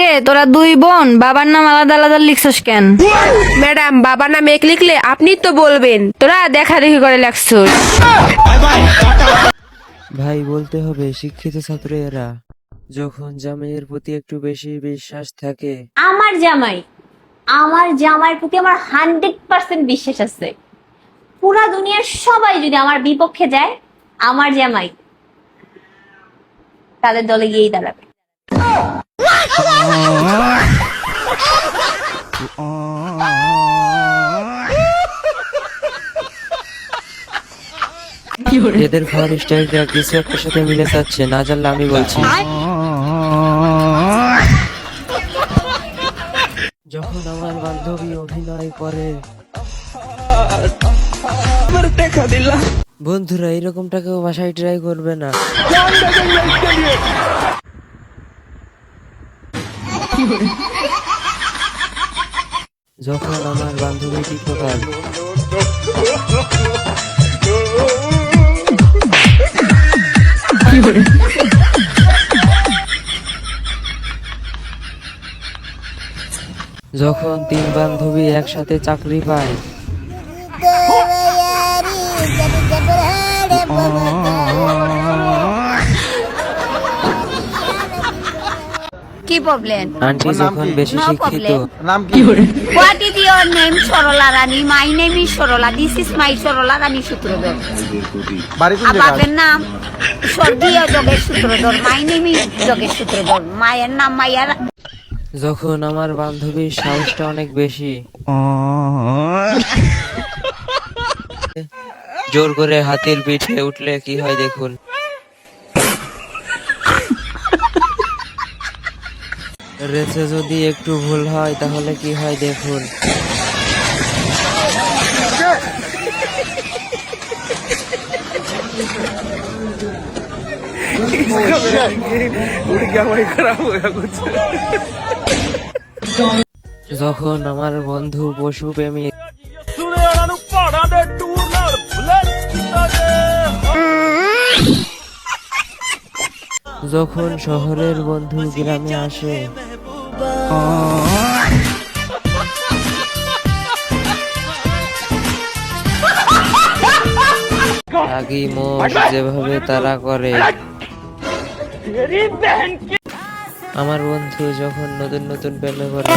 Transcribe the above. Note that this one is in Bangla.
কিরে তোরা দুই বোন বাবার নাম আলাদা আলাদা লিখছস কেন? ম্যাডাম বাবার নাম এক লিখলে আপনি তো বলবেন। তোরা দেখা দেখি করে লেখছস। ভাই বলতে হবে শিক্ষিত ছাত্র এরা। যখন জামাইয়ের প্রতি একটু বেশি বিশ্বাস থাকে। আমার জামাই আমার জামাইয়ের প্রতি আমার হান্ড্রেড পার্সেন্ট বিশ্বাস আছে। পুরা দুনিয়ার সবাই যদি আমার বিপক্ষে যায় আমার জামাই তাদের দলে গিয়েই দাঁড়াবে। এদের খাওয়ার স্টাইলটা কিছু একটা সাথে মিলে যাচ্ছে, না জানলে আমি বলছি। যখন আমার বান্ধবী অভিনয় করে, বন্ধুরা এরকমটা কেউ বাসায় ট্রাই করবে না। যখন আমার বান্ধবী টিকটকার যখন তিন বান্ধবী একসাথে চাকরি পায় কি প্রবলেম আন্টি যখন বেশি শিক্ষিত problem. What is your name Sarala Rani my name is Sarala this is my Sarala Rani Sutradhar আর বাপের নাম স্বর্গীয় Jogesh Sutradhar. My name is Jogesh Sutradhar. মায়ের নাম মাইয়া যখন আমার বান্ধবীর সাহসটা অনেক বেশি জোর করে হাতির পিঠে উঠলে কি হয় দেখুন। রেসে যদি একটু ভুল হয় তাহলে কি হয় দেখুন। যখন আমার বন্ধু পশু প্রেমী যখন শহরের বন্ধু গ্রামে আসে। আগি মোষ যেভাবে তারা করে। আমার বন্ধু যখন নতুন নতুন প্রেমে পড়ে?